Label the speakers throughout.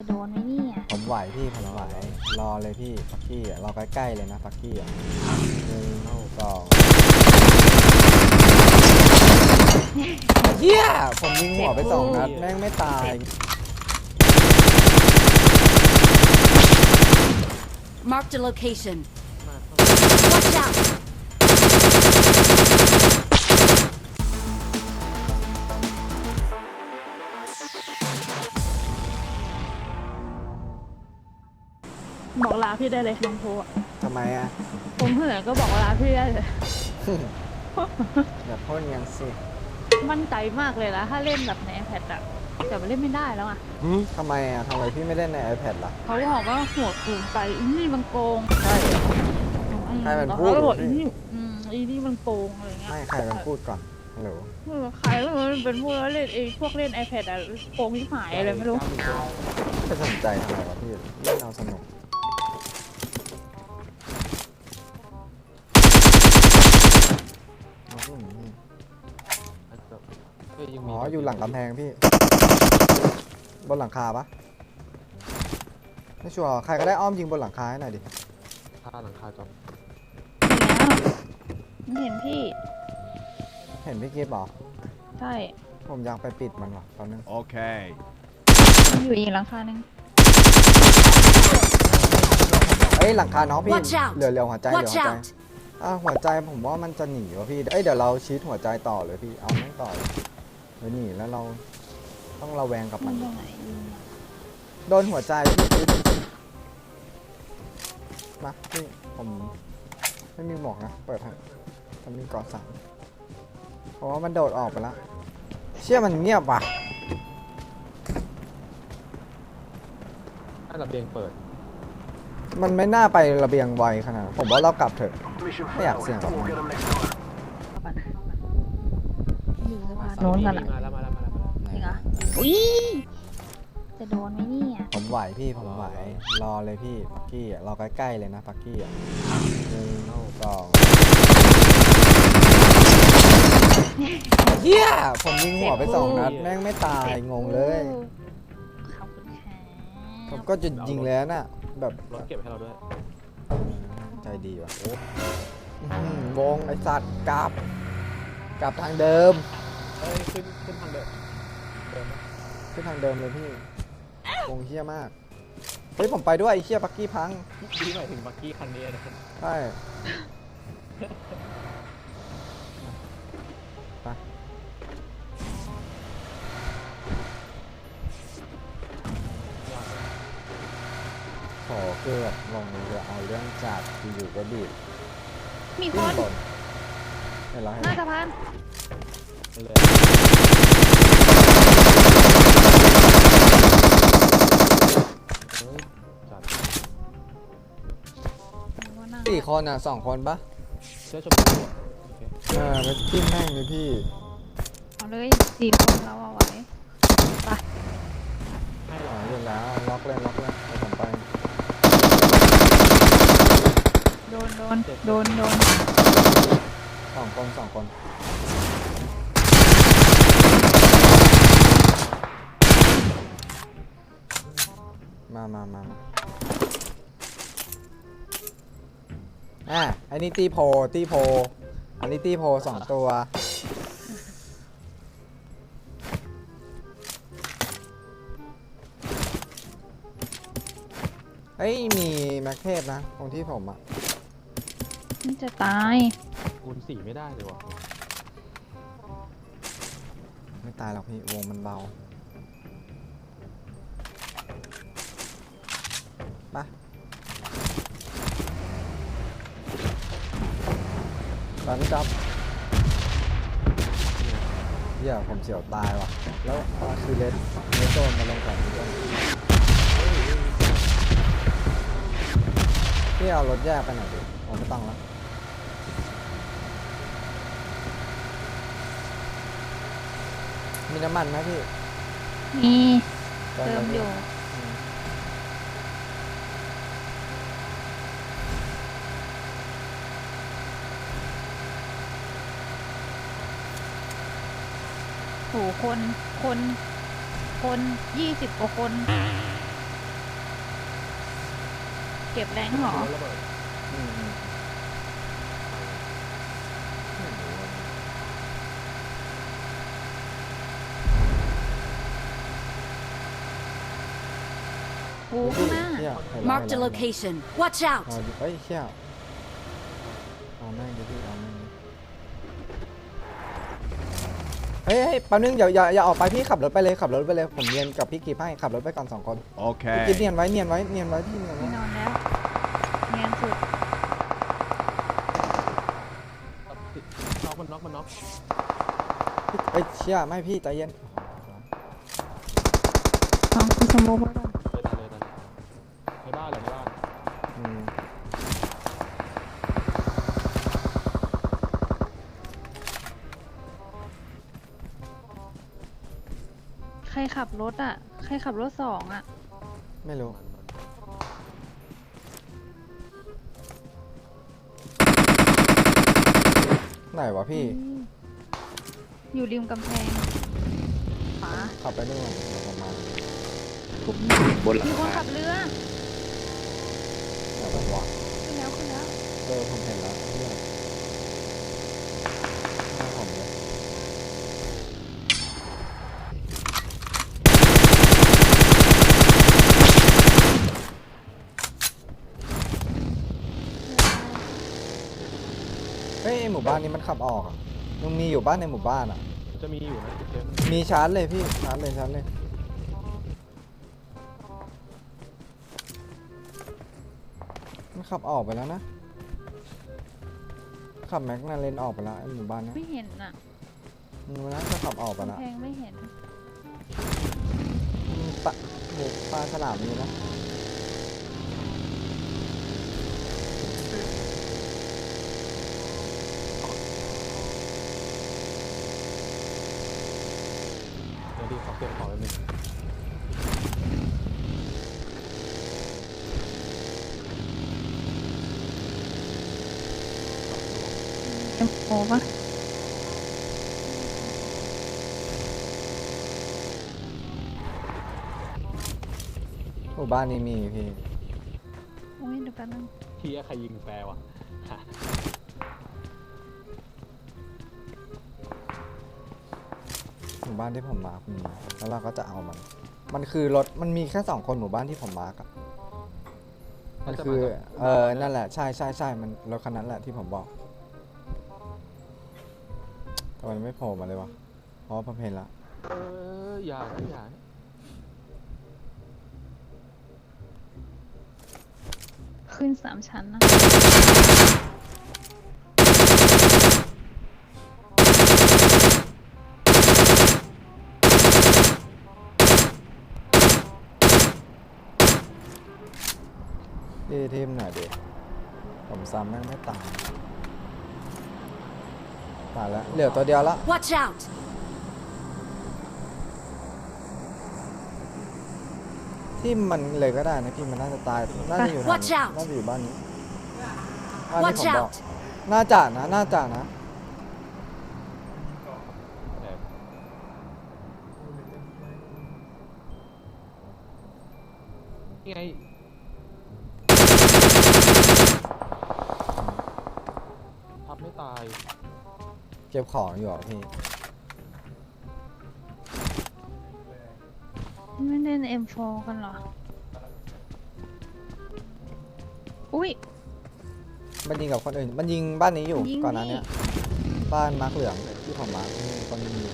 Speaker 1: จะโดนไหมเนี่ย
Speaker 2: ผมไหวพี่ผมไหวรอเลยพี่ปักกี้อะรอใกล้ๆเลยนะปักกี้อะหนึ่งสองเฮียผมยิงหัวไปสองนัดแม่งไม่ตาย
Speaker 3: Marked a location. Watch out!
Speaker 1: บอกลาพี่ได้เลยน้องโพอะ
Speaker 2: ทำไมอะ
Speaker 1: ผมเพื่อนก็บอกลาพี่ได้เลย
Speaker 2: อย่าพ่นกันสิ
Speaker 1: มั่นใจมากเลยนะถ้าเล่นแบบใน iPad อะแต่มันเล่นไม่ได้แล้วอะ
Speaker 2: ทำไมอะทำไมพี่ไม่เล่นใน iPad ล่ะ
Speaker 1: เขาบอกว่าหัวกูไปอีนี่มันโกง
Speaker 2: ใช่เหรอ
Speaker 1: อืม
Speaker 2: ใครมัน
Speaker 1: แล้ว
Speaker 2: พูด
Speaker 1: เขาก็บอก
Speaker 2: พี่
Speaker 1: อีนี่อืมอีนี่มันโกงอะไรเงี้ย
Speaker 2: ไม่ใครมันพูดก่อนหนู
Speaker 1: เออใครแล้วมันเป็นพวกเล่นไอ้พวกเล่น iPad อะโกงที่หายอะไรไม่รู้
Speaker 2: จะสนใจทำไมวะพี่เล่นเอาสนุก อ๋ออยู่หลังกำแพงพี่ บนหลังคาปะไม่ชัวร์ใครก็ได้อ้อมยิงบนหลังคาให้หน่อยดิ
Speaker 4: ถ้าหลังคาจอด
Speaker 1: ไม่เห็นพี่
Speaker 2: เห็นพี่กิฟต์บอก
Speaker 1: ใช่
Speaker 2: ผมอยากไปปิดมันว่ะตอนนึง
Speaker 5: Okay.
Speaker 1: มันอยู่อีกหลังคาหนึง
Speaker 2: เอ้ยหลังคาน้องพี่
Speaker 3: Watch out
Speaker 2: เหลือเหลือหัวใจเหลือ
Speaker 3: Watch
Speaker 2: หัวใจ
Speaker 3: out!
Speaker 2: อะหัวใจผมว่ามันจะหนีวะพี่เอ้ยเดี๋ยวเราชีดหัวใจต่อเลยพี่เอาแม่งต่อเลย เดี๋ยวหนีแล้วเราต้องระแวงกับ
Speaker 1: มั
Speaker 2: มันน
Speaker 1: ตรงไหนยิงอะ
Speaker 2: โดนหัวใจพี่ชีดมาพี่ผมไม่มีหมวกนะ เปิดให้ผมมีเกอดสั่งเพราะว่ามันโดดออกไปแล้ว เชื่อมันเงียบว่ะ
Speaker 4: ถ้าระเบียงเปิด
Speaker 2: มันไม่น่าไประเบียงไวขนาดนั้นผมว่าเรากลับเถอะ ไม่อยากเสี่ยงกับมัน
Speaker 1: เอาก่ โน้นกันอะ
Speaker 4: มาแล้วมาแล้วมาแล้วมาแล้ว
Speaker 1: จริงเหรอ อุ้ยจะโดนไหมเนี่ย
Speaker 2: ผมไหวพี่ผมไหว รอเลยพี่ปักกี้อะรอใกล้ๆเลยนะปักกี้อะหนึ่งสองเฮียผมยิงหัวไปสองนัดแม่งไม่ตายงงเลย
Speaker 1: ขอบคุณค่ะ
Speaker 2: ผมก็จะยิงแล้วน่ะ แบบ
Speaker 4: รถเก็บให้เราด้วย
Speaker 2: ใจดีว่ะโอ้อื้อหือวงไอสัตว์กลับ กลับทางเดิม
Speaker 4: เฮ้ยขึ้นขึ้นทางเดินเดินนะ
Speaker 2: ขึ้นทางเดิมเลยพี่วงเฮี้ยมาก เฮ้ยผมไปด้วยไอ้เฮี้ยปักกี้พัง
Speaker 4: พี่หมายถึงบักกี้คันนี้นะ
Speaker 2: ใช่ ไปขอเกือบลงเรือเอาเรื่องจัดอยู่ๆก็ดีด
Speaker 1: มีค
Speaker 2: ขึ้น
Speaker 1: น
Speaker 2: บนเห็นแล้ว
Speaker 1: ห
Speaker 2: เห็น
Speaker 1: น้า
Speaker 2: แล้ว
Speaker 1: สะพาน
Speaker 2: สี่คนอะสองคนปะ
Speaker 4: เสื้อชมพูอะโอเค
Speaker 2: เออไปจิ้มแม่งเลยพี่
Speaker 1: เอาเลยสี่คนเราเอาไว้
Speaker 4: ให้
Speaker 2: อ๋
Speaker 4: เรา
Speaker 2: อเล่นแล้วล็อกเล่นล็อกเล่นไปผมไป
Speaker 1: โดนโดนโดนโดน
Speaker 2: สองคนสองคน มามามามาอะอันนี้ตีโพตีโพ อันนี้ตีโพสองตัว เฮ้ย มีแม็กเทพนะตรงที่ผมอะ
Speaker 1: มันจะตาย
Speaker 4: คูณสี่ไม่ได้เลยว่ะ
Speaker 2: ไม่ตายหรอกพี่ วงมันเบา ไปตอนนี้จับเหี้ยผมเสียวตายว่ะ แล้วอาคือเลสเลสโซนมาลงก่อนพี่ต้นพี่เอารถแยกไปหน่อยดิผมไม่ต้องแล้วมีน้ำมันไหมพี่
Speaker 1: มี
Speaker 2: เติ
Speaker 1: เติม
Speaker 2: ไป
Speaker 1: อยู่
Speaker 2: อืม
Speaker 1: โหคน คน คนยี่สิบกว่าคนก็บแรงเหรอ
Speaker 4: รถระเบิด
Speaker 2: อืมอืม
Speaker 1: โอ้ข้างหน้า
Speaker 2: เชี่ยเห็นแล้ว
Speaker 3: Marked
Speaker 2: เห็
Speaker 3: a
Speaker 2: นแล้ว
Speaker 3: location. Watch
Speaker 2: เอา
Speaker 3: out!
Speaker 2: ดิเฮ้ยเชี่ยเอาแม่งดิพี่เอาแม่งดิ เฮ้ยเฮ้ยแป๊บนึงอย่าอย่าอย่าออกไปพี่ขับรถไปเลยขับรถไปเลยผมเรียนกับพี่กีบให้ขับรถไปก่อนสองคนพี่กีบ
Speaker 5: Okay.
Speaker 2: เนียนไว้เนียนไว้เนียนไว้พี่เนียนไว้
Speaker 1: ไม่นอนแล้วเนียนสุด
Speaker 4: ติดน็อกมันน็อกมันน็อก
Speaker 2: พี่เอ้ยเชี่ยไม่พี่ใจเย็น
Speaker 1: ฟังคุณสมบูรณ์ไว้ก่อน
Speaker 4: เลยต
Speaker 1: ขับรถอะ ใครขับรถสองอะ
Speaker 2: ไม่รู้
Speaker 4: มันมัน
Speaker 2: ไหนวะพี่
Speaker 1: อยู่ริมกำแพงขวา
Speaker 2: ขับไปนู่นเดี๋ยวผมมา
Speaker 1: ผม
Speaker 5: บนหลัง
Speaker 1: มีคน
Speaker 5: คา
Speaker 1: ขับเรือ
Speaker 2: เดี๋ยวผมวะ
Speaker 1: ขึ้นแล้วขึ้นแล้ว
Speaker 2: เออผมเห็นแล้วเพื่อนหน้าผมเลย เฮ้ยไอ้ หมู่บ้านนี้มันขับออกอะยังมีอยู่บ้านในหมู่บ้านอะ
Speaker 4: จะมีอยู่นะเจมส์
Speaker 2: มีชาร์จเลยพี่ชาร์จเลยชาร์จเลย มันขับออกไปแล้วนะ ขับแม็กนาเลนออกไปแล้วไอ้หมู่บ้านเนี้
Speaker 1: ไม่เห็นอะ
Speaker 2: มันน่าจะขับออกไปแล้ว
Speaker 1: กำแพงไม่เห็น
Speaker 2: อืมปลาหมูปลาฉลามมีนะ
Speaker 4: เดี๋ยวดีขอเก็บของไว้หนึ่ง
Speaker 1: เอ็มโอปะ
Speaker 2: หมู่บ้านนี้มีพี่
Speaker 1: โอ้ยเดี๋ยวแป๊บนึง
Speaker 4: เฮียใครยิงแฟร์วะ
Speaker 2: หมู่ บ้านที่ผมมาร์กมีแล้วเราก็จะเอามัน มันคือรถมันมีแค่สองคนหมู่บ้านที่ผมมาร์กอะมันคือเออนั่นแหละใช่ใช่ใช่มันรถคันนั้นแหละที่ผมบอกทำไมไม่โผล่มาเลยวะเพราะว่าผมเห็นละ
Speaker 4: เอออย่านะอย่านะ
Speaker 1: ขึ้นสามชั้นนะ
Speaker 2: ดีทีมหน่อยดิผมซ้ำแม่งไม่ตายตายแล้วเหลือตัวเดียวละ
Speaker 3: Watch out!
Speaker 2: ที่มันเลยก็ได้นะพี่มันน่าจะตายน่าจะอยู่ทาง
Speaker 3: Watch out
Speaker 2: น่าจะอยู่บ้านนี้บ้านที่
Speaker 3: Watch
Speaker 2: ผมบอก
Speaker 3: out!
Speaker 2: น่าจะนะน่าจะนะ
Speaker 4: แอบนี่ไงทับไม่ตาย
Speaker 2: เก็บของอยู่เหรอพี่
Speaker 1: ไม่เล่น M4 กันเหรอ อุ้ย
Speaker 2: มันยิงกับคนอื่น มันยิงบ้านนี้อยู่
Speaker 1: ยิง
Speaker 2: ก่อนหน้า
Speaker 1: นี่
Speaker 2: เนี้ยบ้านมาร์กเหลืองที่ผมมาร์กมีคนยิง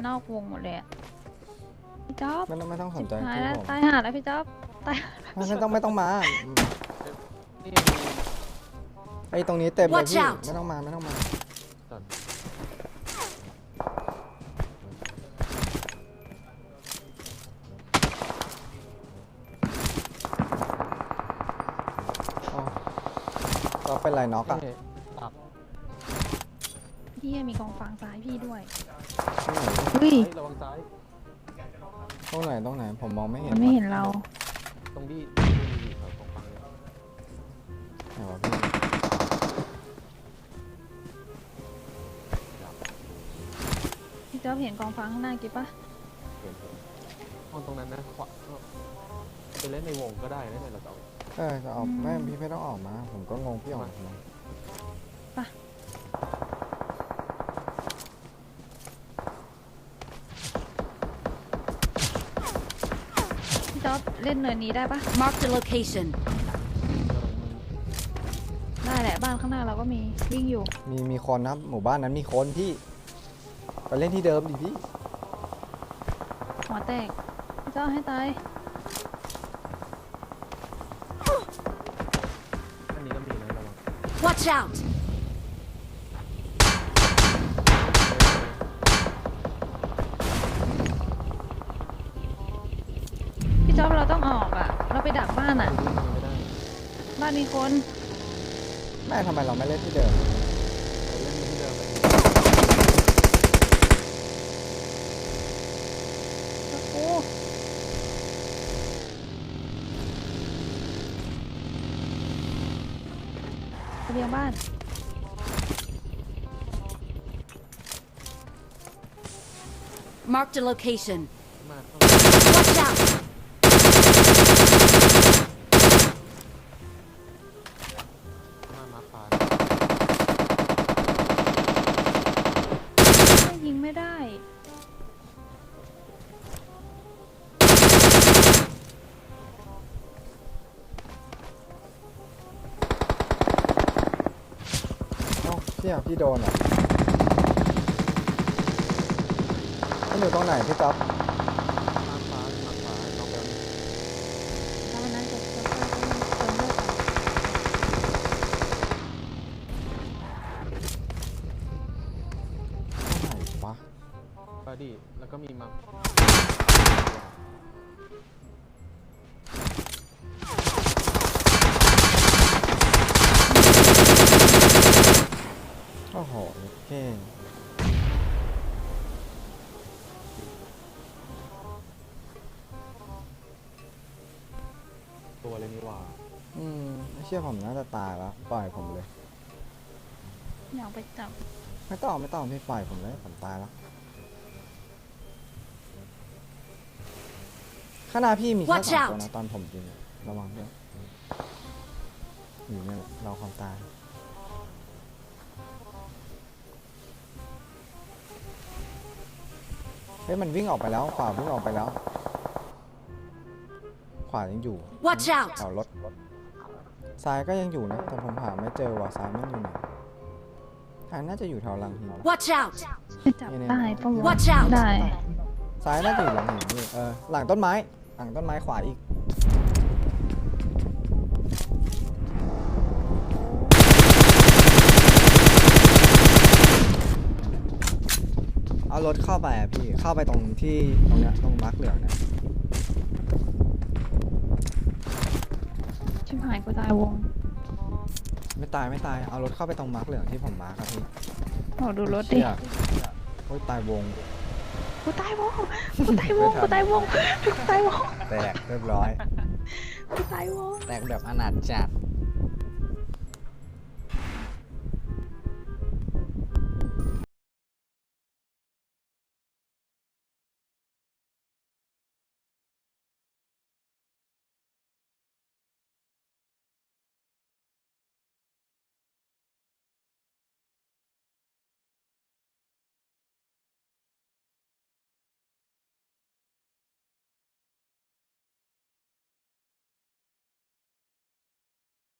Speaker 4: น
Speaker 1: นอกวงหมดเลยอะพี่จ๊อบ
Speaker 2: ไม่ต้องไม่ต้องสนใจ
Speaker 1: ตาย
Speaker 2: พี่
Speaker 1: แล้ว
Speaker 2: ผม
Speaker 1: ตายหาแล้วพี่จ๊อบตาย
Speaker 2: ไม่ไม่ต้องไม่ต้องมา
Speaker 4: นี่ยังมี
Speaker 2: ไอ้ตรงนี้เต็มเลย
Speaker 3: Watch
Speaker 2: พี่
Speaker 3: out
Speaker 2: ไม่ต้องมาไม่ต้องมา
Speaker 4: ก่อน
Speaker 2: อ๋อเราเป็นไรน็อกอะ
Speaker 4: เอ๊ะตับ
Speaker 1: พี่มีกองฟางซ้ายพี่ด้วย
Speaker 2: ตรงไหน
Speaker 1: อุ้ย
Speaker 4: เฮ้ยระวังซ้าย
Speaker 2: ตรงไหนตรงไหนผมมองไม่เห็น
Speaker 1: มันไม่เห็นเรา
Speaker 4: ตรงที่ที่มีเสาของฟังเนี่ย
Speaker 2: ไหนวะพี่
Speaker 1: พี่เจ้าเห็นกองฟางข้างหน้ากิ๊บปะ
Speaker 4: เห็นเห็นห้องตรงนั้นนะขวาไปเล่นในวงก็ได้นะเนี่ยเราจะเอา
Speaker 2: เออจะออกแม่พี่ไม่ต้องออกมา ผมก็งงพี่ออกมา
Speaker 1: เล่นเนินนี้ได้ปะ
Speaker 3: Marked a location.
Speaker 1: ได้แหละบ้านข้างหน้าเราก็มีวิ่งอยู่
Speaker 2: มีมีคนนะหมู่บ้านนั้นมีคนพี่ไปเล่นที่เดิมดิพี่
Speaker 1: หัวแตกพี่เจ้าให้ตาย
Speaker 4: อันนี้ก็มีนะระวัง
Speaker 3: Watch out!
Speaker 4: มี
Speaker 1: คน
Speaker 2: แม่ทำไมเราไม่เล่นที่เดิม
Speaker 4: เราเล่นที่เดิมไป
Speaker 1: ตะกูระเบียงบ้าน
Speaker 3: Marked a location.
Speaker 4: มาเข้า
Speaker 3: Watch out!
Speaker 2: ชี่ยพี่โดนเหรอมันอยู่ตรงไหนพี่จ๊อบ
Speaker 4: มาฟ้ามาฟ้าน้องแบม
Speaker 1: ถ้าวันนั้นจะจะไปเติมเลือด
Speaker 2: ตรงไหนวะ
Speaker 4: บาดี้แล้วก็มีมา
Speaker 2: อ้โหโอเค
Speaker 4: ตัวเลยนี่หว่า
Speaker 2: อืมไม่เชื่อผมน่าจะตายแล้วปล่อยผมเลย
Speaker 1: อยากไปจับ
Speaker 2: ไม่ต้องไม่ต้องพี่ปล่อยผมเลยผมตายแล้วข้างหน้าพี่มีแค่
Speaker 3: Watch
Speaker 2: สอง
Speaker 3: out
Speaker 2: ตัวนะตอนผมยิงอะระวังด้วยอยู่เนี่ยแหละเราความตาย ฮ้ยมันวิ่งออกไปแล้ว ขวาวิ่งออกไปแล้ว ขวายังอยู่
Speaker 3: Watch out!
Speaker 2: แถวรถซ้ายก็ยังอยู่นะ แต่ผมหาไม่เจอว่าซ้ายมันอยู่ไหนซ้ายน่าจะอยู่แถวหลังหิน
Speaker 3: Watch out!
Speaker 1: ไปจับได้ปะวะ
Speaker 3: Watch out
Speaker 1: ได้
Speaker 2: ซ้ายน่าจะอยู่หลังหินนี่เออหลังต้นไม้ หลังต้นไม้ขวาอีก เอารถเข้าไปอะพี่ เข้าไปตรงที่ตรงเนี้ยตรงมาร์กเหลืองเนี่ย
Speaker 1: ชิบหายกูตายวง
Speaker 2: ไม่ตายไม่ตาย เอารถเข้าไปตรงมาร์กเหลืองที่ผมมาร์กครับพี่
Speaker 1: โอ้ดูรถดิ
Speaker 2: เชี่ยโอ้ยตายวง
Speaker 1: กูตายวง กูตายวง กูตายวง กูตายวง
Speaker 2: แตกเรียบร้อย
Speaker 1: กูตายวง
Speaker 2: แตกแบบอนาถจัด